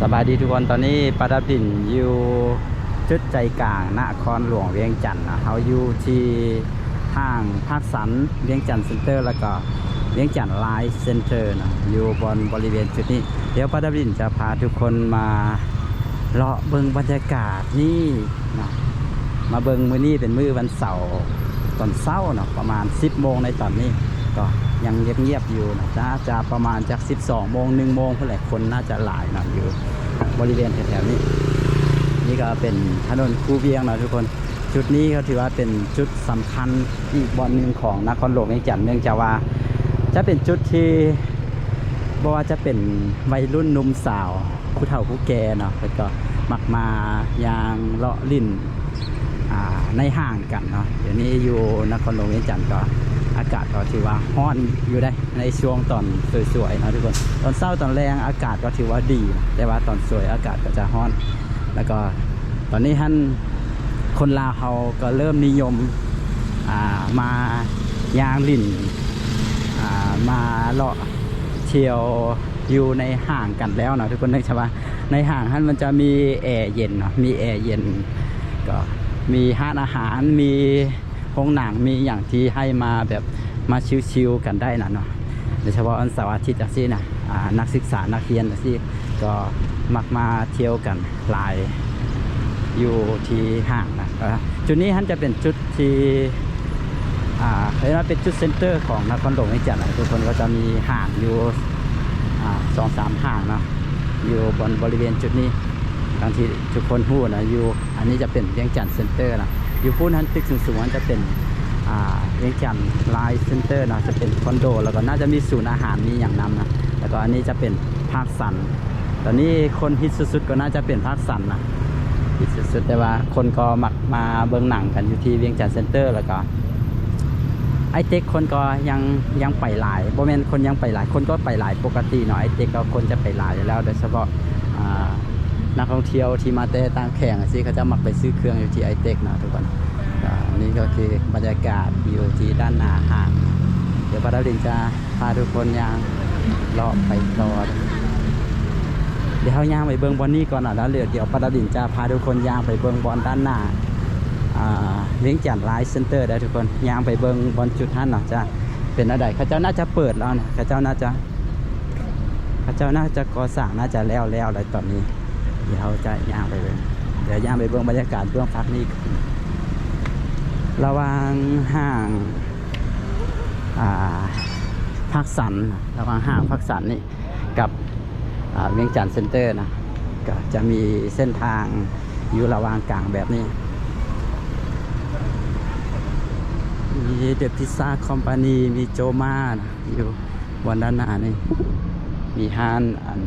สบายดีทุกคนตอนนี้ปาดับดินอยู่จุดใจกลางนครหลวงเวียงจันทน์นะเขาอยู่ที่ห้างภาคสันเวียงจันทน์เซ็นเตอร์ แล้วก็เวียงจันทน์ไลฟ์เซ็นเตอร์นะอยู่บนบริเวณจุดนี้ เดี๋ยวปาดับดินจะพาทุกคนมาเลาะเบิงบรรยากาศนี่นะมาเบิงมือนี้เป็นมือวันเสาร์ตอนเช้าเนาะประมาณ 10โมงในตอนนี้ก็ ยังเงียบๆอยู่นะจะจะประมาณจาก 12โมง1โมงเพื่อแหละคนน่าจะหลายหน่อยอยู่บริเวณแถวๆนี้ นี่ก็เป็นถนนคูเวียงนะทุกคนจุดนี้ก็ถือว่าเป็นจุดสำคัญอีกบอนหนึ่งของนครหลวงเวียงจันทน์เนื่องจากว่า จะเป็นจุดที่บ่ว่าจะเป็นวัยรุ่นหนุ่มสาวผู้เฒ่าผู้แก่เนาะแล้วก็มักมายางเลาะลิ่นในห้างกันเนาะเดี๋ยวนี้อยู่นครหลวงเวียงจันทน์ก็ อากาศก็ถือว่าร้อนอยู่ได้ในช่วงตอนสวยๆนะทุกคน ตอนเช้าตอนแรงอากาศก็ถือว่าดี แต่ว่าตอนสวยอากาศก็จะร้อน แล้วก็ตอนนี้ท่านคนลาวเขาก็เริ่มนิยมามายางลิ่นามาเลาะเที่ยวอยู่ในห้างกันแล้วเนาะทุกคนนึกใช่ปะในห้างท่านมันจะมีแอร์เย็นเนาะมีแอร์เย็นก็มีห้านอาหารมี โรงหนังมีอย่างที่ให้มาแบบมาชิลๆกันได้นะเนาะโดยเฉพาะวันเสาร์อาทิตย์จังซี่นะอ่านักศึกษานักเรียนจังซี่ก็มักมาเที่ยวกันหลายอยู่ที่ห้างนะจุดนี้ท่านจะเป็นจุดที่อ่าเรียกว่าเป็นจุดเซ็นเตอร์ของนครหลวงเวียงจันทน์นะทุกคนก็จะมีห้างอยู่สองสามห้างเนาะอยู่บนบริเวณจุดนี้บางทีทุกคนพูดนะอยู่อันนี้จะเป็นเวียงจันทร์เซ็นเตอร์นะ อยู่พูดนั้นตึกสูงๆนั้นจะเป็นอ่าเวียงจันไลน์เซ็นเตอร์นะจะเป็นคอนโด แล้วก็น่าจะมีศูนย์อาหารมีอย่างนำนะแล้วก็อันนี้จะเป็นภาคสันตอนนี้คนฮิตสุดๆก็น่าจะเป็นภาคสันนะฮิตสุดๆแต่ว่าคนก็มักมาเบิ่งหนังกันอยู่ที่เวียงจันทร์เซ็นเตอร์แล้วก็ไอเต็กคนก็ยังยังไปหลายโบแมนคนยังไปหลายคนก็ไปหลายปกติเนาะไอเต็กก็คนจะไปหลายอยู่แล้วโดยเฉพาะอ่า นักท่องเที่ยวที่มาเตะตามแข่งสิเขาจะมักไปซื้อเครื่องอยู่ที่ไอเทคนะทุกคนอ่านี่ก็คือบรรยากาศอยู่ที่ด้านหน้าห้างเดี๋ยวปาดาวดินจะพาทุกคนย่างเลาะไปต่อเดี๋ยวเขาย่างไปเบิ้งบอลนี่ก่อนนะแล้วเดี๋ยวเดี๋ยวปาดาวดินจะพาทุกคนย่างไปเบิ้งบอลด้านหน้าเลี้ยงจันไลฟ์เซ็นเตอร์ได้ทุกคนย่างไปเบิ้งบอลจุดท่านเนาะจะเป็นอะไรเขาเจ้าน่าจะเปิดแล้วนะเขาเจ้าน่าจะเขาเจ้าน่าจะก่อสร้างน่าจะแล้วแล้วอะไรตอนนี้ เดี๋ยวจะย่างไปเบิ่งเดี๋ยวย่างไปเบิ่งบรรยากาศเบื้องพักนี่ระหว่างห้างอ่าพักสันระหว่างห้างพักสันนี่กับอ่าเวียงจันทร์เซ็นเตอร์นะก็จะมีเส้นทางอยู่ระหว่างกลางแบบนี้มีเดอะพิซซ่าคอมพานีมีโจมานะอยู่วันด้านหน้านี่มีห้านอัน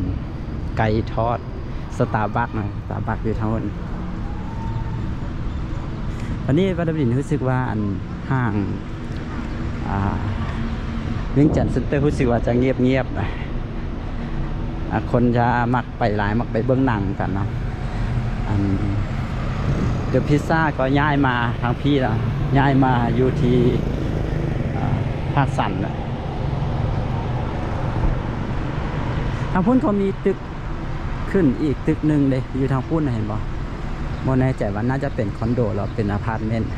ไก่ทอด สตาร์บัคนะสตาร์บัคอยู่ทั้งหมดวันนี้วัดบินรู้สึกว่าอันห้างเวียงจันทร์เซ็นเตอร์รู้สึกว่าจะเงียบเงียบนะคนจะมักไปหลายมักไปเบื้องหนังกันเนาะอันเดอะพิซซ่าก็ย้ายมาทางพี่แล้วย้ายมาอยู่ที่ภาคสันนะทางพุ่นเขามีตึก ขึ้นอีกตึกหนึ่งเลยอยู่ทางพุ่นนะเห็นบ่โมแน่ใจว่าน่าจะเป็นคอนโดหรือเป็นอพาร์ตเมนต์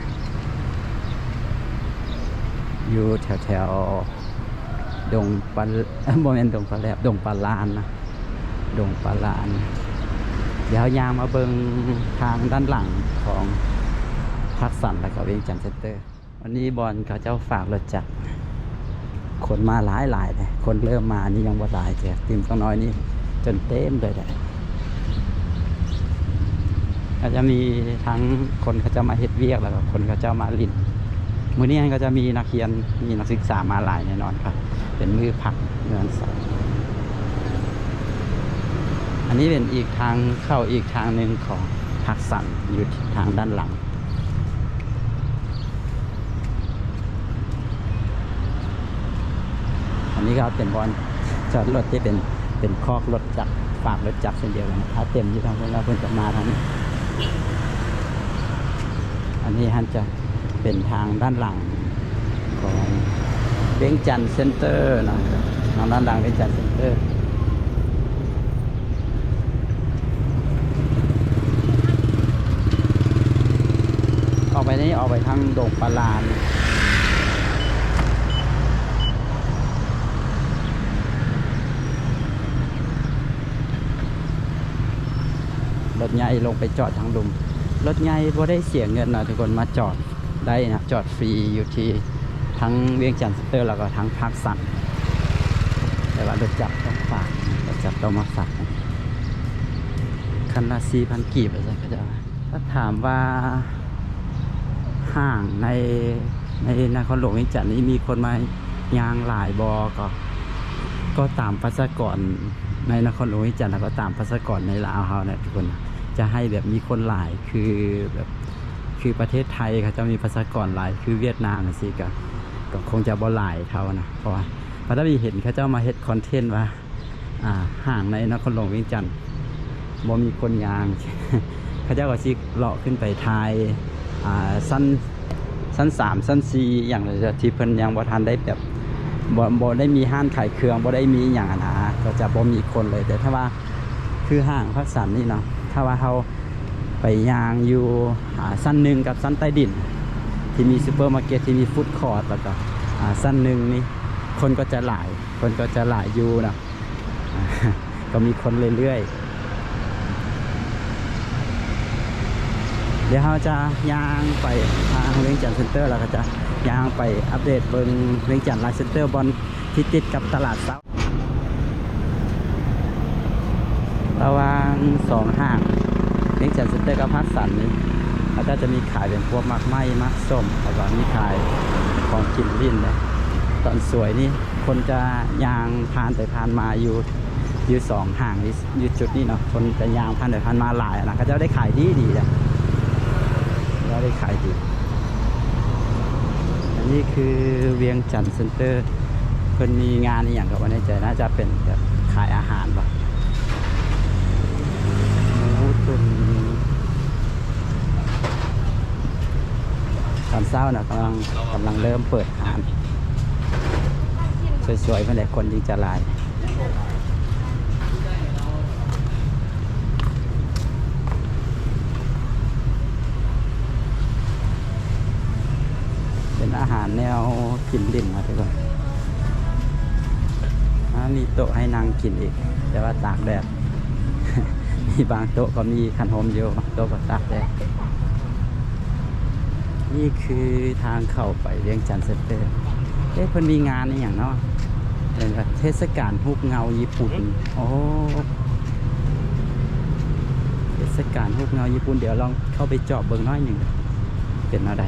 อยู่แถวแถวๆดงปลาโมเมนดงปลาแลบดงปลาลานนะดงปลาลานเดี๋ยวยางมาเบิงทางด้านหลังของพักสันแล้วก็เวียงจันทร์เซ็นเตอร์ วันนี้บอลเขาเจ้าฝากรถจักรคนมาหลายหลายเลยคนเริ่มมานี่ยังบ่หลายเจ้ะทีมต้องน้อยนี่จนเต็มเลยแหละ อาจจะมีทั้งคนเขาจะมาเฮ็ดเวียกแล้วก็คนเขาจะมาลินมือนี้ก็จะมีนักเรียนมีนักศึกษามาหลายแน่นอนครับ เป็นมือผักเงินสดอันนี้เป็นอีกทางเข้าอีกทางหนึ่งของผักสันอยู่ทางด้านหลังอันนี้ก็เป็นบอลจอดรถที่เป็นเป็นคอกรถจักรฝากรถจักรเช่นเดียวกันถ้าเต็มอยู่ทางคนแล้วเพิ่นจะมาทางนี้ อันนี้ฮันจะเป็นทางด้านหลังของเวีงจันเซ็นเตอร์นะทางด้านหลังเวีงจันเซ็นเตอร์ออกไปนี้ออกไปทางดงปลาลาน รถใหญ่ลงไปจอดทางลุม รถใหญ่บ่ได้เสียเงินนะทุกคนมาจอดได้นะจอดฟรีอยู่ที่ทั้งเวียงจันทร์เซ็นเตอร์แล้วก็ทั้งภาคสันแต่ว่ารถจับต้องฝากรถจับต้องมาฝากคันละสี่พันกีบอะไรก็จะถ้าถามว่าห้างในในนครหลวงเวียงจันทร์นี้มีคนมายางหลายบอก็ก็ตามภาษากรในนครหลวงวิจันทร์แล้วก็ตามภาษากรในลาวเขาเนี่ยทุกคน จะให้แบบมีคนหลายคือแบบคือประเทศไทยเขาจะมีภาษากรหลายคือเวียดนามสิก็ก็คงจะบ่หลายเท่านะเพราะว่าพระตบีเห็นเขาเจ้ามาเฮ็ดคอนเทนต์ว่าอ่าห่างในนครหลวงวิ่งจันทร์บ่มีคนยางเขาเจ้าก็สิเลาะขึ้นไปไทยอ่าสั้นสั้นสามสั้นสี่อย่างไรที่เพิ่นยังบ่ทันได้แบบบ่บ่ได้มีห้านขายเครื่องบ่ได้มีอย่างนะก็จะบ่มีคนเลยแต่ถ้าว่าคือห้างพักสันนี่เนาะ ถ้าว่าเขาไปยางอยู่สั้นหนึ่งกับสั้นใต้ดิน ที่มีซูเปอร์มาร์เก็ตที่มีฟู้ดคอร์ทแล้วก็สั้นหนึ่งนี่คนก็จะหลาย คนก็จะหลายอยู่นะก็มีคนเรื่อยๆ เดี๋ยวเราจะย่างไปทางเวียงจันเซ็นเตอร์แล้วก็จะย่างไปอัปเดตเบิงเวียงจันไลฟ์เซ็นเตอร์บอลที่ติดกับตลาดเช้า ระหว่างสองห้างเวียงจันทร์เซ็นเตอร์กับพักสันนี่แล้วก็จะมีขายเป็นพวกมักไม้มักส้มแล้วก็มีขายของกินลิ้นเลยตอนสวยนี่คนจะยางผ่านไปผ่านมาอยู่อยู่สองห่างอยู่จุดนี้เนาะคนจะยางผ่านไปผ่านมาหลายอะนะเขาจะได้ขายดีดีๆนะแล้วได้ขายดีอันนี้คือเวียงจันทร์เซ็นเตอร์เพิ่นมีงานอย่างกับวันนี้ใจน่าจะเป็นแบบขายอาหารป่ะหมูตุ๋นต อนเช้านะกำลังกำลังเริ่มเปิดร้านสวยๆเมื่อไหร่คนยิ่งจะลายเป็นอาหารแนวกินดิ่นมาทุกคนอ่ามีโต๊ะให้นั่งกินอีก แต่ว่าตากแดด มีบางโต๊ะก็มีคันโฮมอยู่โต๊ะก็ตากแดด นี่คือทางเข้าไปเรียงจันทร์เซเตอร์เอ๊ะเพิ่นมีงานนี่อย่างเนาะเป็นแบบเทศกาลฮุกเงาญี่ปุ่น โอ้ เทศกาลฮุกเงาญี่ปุ่น เดี๋ยวลองเข้าไปเจอบเบิ่งน้อยหนึ่ง เป็นอะไร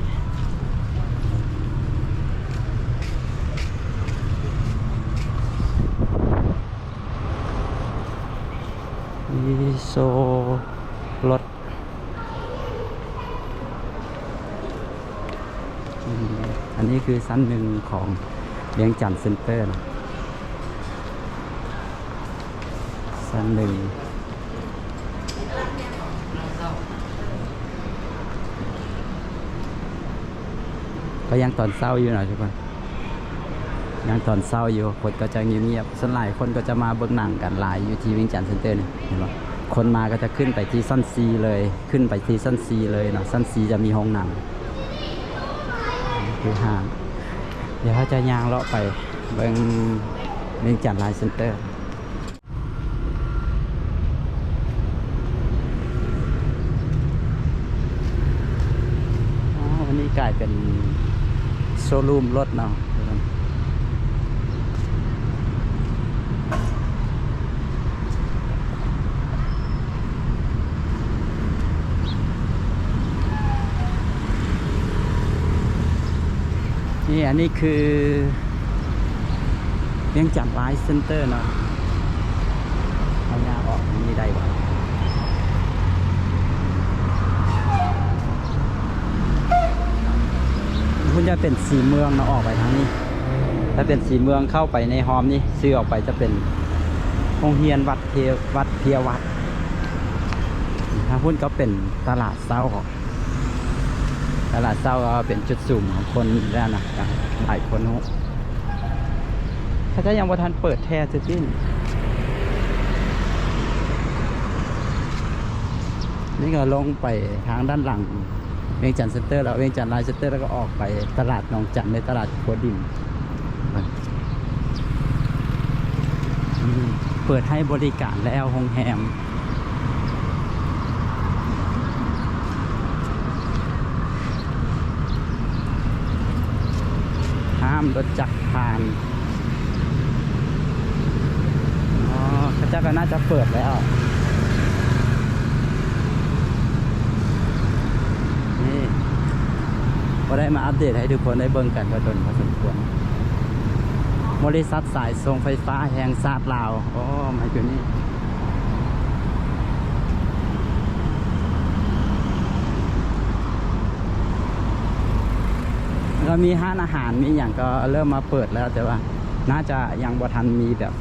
อีโซรถ อันนี้คือชั้นหนึ่งของเลี้ยงจันเซ็นเตอร์นะชั้นหนึ่งก็ยังตอนเศร้าอยู่หน่อยทุกคนยังตอนเศร้าอยู่คนก็จะเงียบๆส่วนหลายคนก็จะมาเบิ่งหนังกันหลายอยู่ที่วิงจันเซ็นเตอร์นี่เห็นปะคนมาก็จะขึ้นไปที่สั้นซีเลย ขึ้นไปที่สั้นซีเลยเนาะสั้นซีจะมีห้องหนัง คือห้าง เดี๋ยวเขาจะยางเลาะไปเบิ่งเบิงจันไลน์เซ็นเตอร์อ๋อวันนี้กลายเป็นโชว์รูมรถเนาะทุกค นี่อันนี้คือเลี้ยงจัดไลฟ์เซ็นเตอร์เนาะเอายาออกนี่ได้บ่คุณจะเป็นสีเมืองเนาะออกไปทางนี้ ถ้าเป็นสีเมืองเข้าไปในฮอมนี่ซื้อออกไปจะเป็นโรงเรียนวัดเทวัดเทียวัดถ้าพุ่นก็เป็นตลาดเศร้าของ ตลาดเศร้าก็เป็นจุดสูงของคนแล้วนะหลายคนนู้ถ้าจะยังบ่ทันเปิดแท้จะสิ้น นี่ก็ลงไปทางด้านหลังเวียงจันทร์เซ็นเตอร์แล้วเวียงจันทร์ไลน์เซ็นเตอร์แล้วก็ออกไปตลาดหนองจันในตลาดขัวดินอืมเปิดให้บริการแล้วโรงแรมามรถจักรผ่านอ๋อเขาเจ้าก็น่าจะเปิดแล้วนี่ก็ได้มาอัปเดตให้ทุกคนได้เบิ่งกันก็จนพอสมควรบริษัทสายส่งไฟฟ้าแห่งชาติลาวอ๋อมาอยู่นี่ ก็ มีห้านอาหารมีอย่างก็เริ่มมาเปิดแล้วแต่ว่าน่าจะยังบ่ทันมีแบบ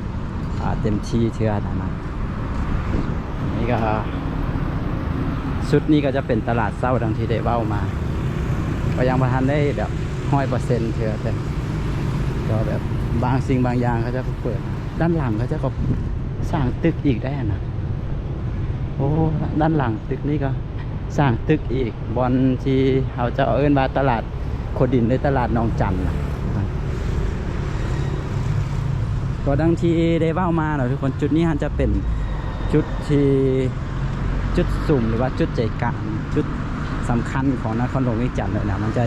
เต็มที่เชื่อนะนะนี่ก็ชุดนี้ก็จะเป็นตลาดเศร้าดังที่ได้เบ้ามา ก็ยังบ่ทันได้แบบห้อยเปอร์เซ็นต์เชื่อแต่ก็แบบบางสิ่งบางอย่างเขาจะเปิด ด้านหลังเขาจะก็สร้างตึกอีกได้นะโอ้ด้านหลังตึกนี้ก็สร้างตึกอีกบอลที่เขาจะเอาเอิ้นว่าตลาด โคดินในตลาดนองจันก็ดังที่ได้เบ้ามาเนาะทุกคนจุดนี้มันจะเป็นจุดที่จุดสุ่มหรือว่าจุดใจกลางจุดสำคัญของนครหลวงเวียงจันทร์เลยนะมันจะ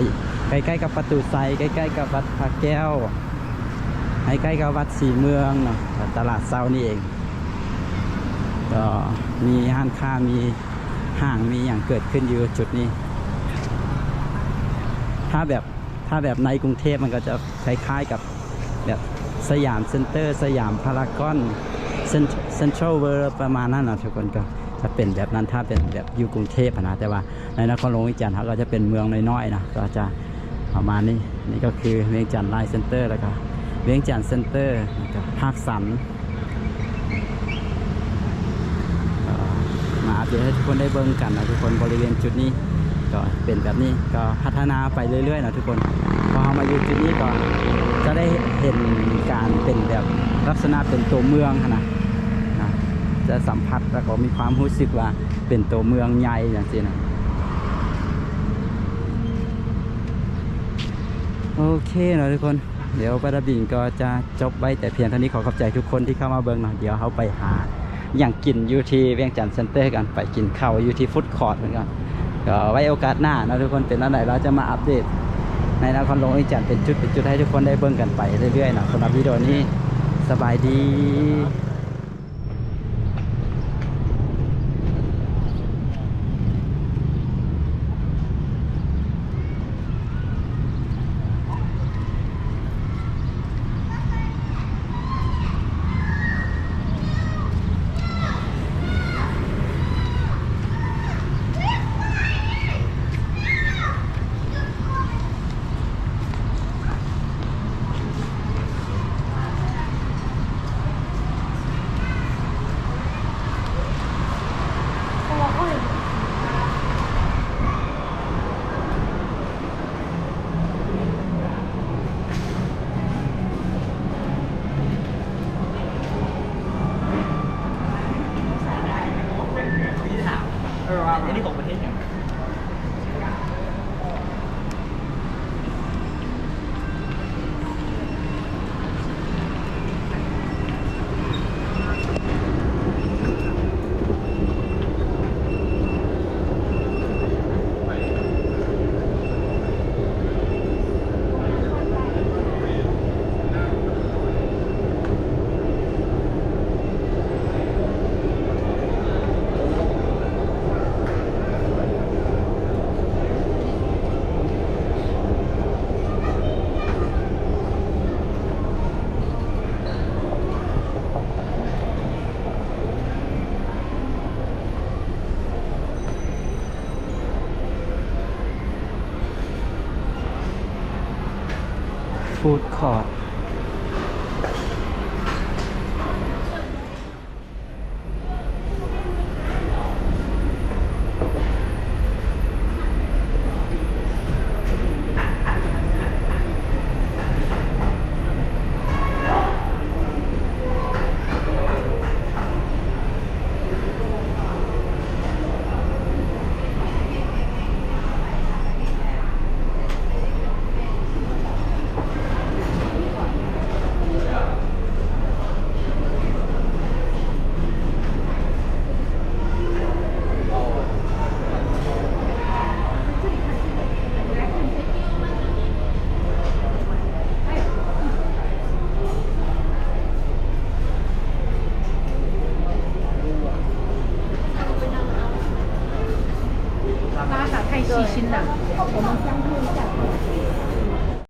ใกล้ๆกับประตูไซใกล้ๆกับวัดพระแก้วใกล้ๆกับวัดสีเมืองเนาะตลาดเซานี่เองก็มีห้านค้ามีห้างมีอย่างเกิดขึ้นอยู่จุดนี้ ถ้าแบบถ้าแบบในกรุงเทพมันก็จะคล้ายๆกับแบบสยามเซ็นเตอร์ สยามพารากอนเซ็นทรัลเวิร์ประมาณนั้นนะทุกคนก็จะเป็นแบบนั้นถ้าเป็นแบบอยู่กรุงเทพนะแต่ว่าในนครหลวงเวียงจันทร์เขาก็จะเป็นเมืองน้อยๆนะก็จะประมาณนี้นี่ก็คือเวียงจันทร์ไลน์เซ็นเตอร์แล้วก็เวียงจันทร์เซ็นเตอร์นะครับภาคสันมาอัปเดตให้ทุกคนได้เบิ่งกันนะทุกคนบริเวณจุดนี้ ก็เป็นแบบนี้ก็พัฒนาไปเรื่อยๆนะทุกคนพอเรามาอยู่จุดนี้ก็จะได้เห็นการเป็นแบบลักษณะเป็นตัวเมืองนะนะจะสัมผัสแล้วก็มีความรู้สึกว่าเป็นตัวเมืองใหญ่อย่างนี้นะโอเคนะทุกคนเดี๋ยวปาราบินก็จะจบไว้แต่เพียงเท่านี้ขอขอบใจทุกคนที่เข้ามาเบิ่งเนาะเดี๋ยวเขาไปหาอย่างกินอยู่ที่เวียงจันทร์เซ็นเตอร์กันไปกินข้าวอยู่ที่ฟุตคอร์ทเหมือนกัน ก็ไว้โอกาสหน้านะทุกคนเป็นอะไรเราจะมาอัปเดต ในนครหลวงอีจันเป็นจุดเป็นจุดให้ทุกคนได้เบิ่งกันไปเรื่อยๆนะสำหรับวิดีโอนี้สบายดี ฟู้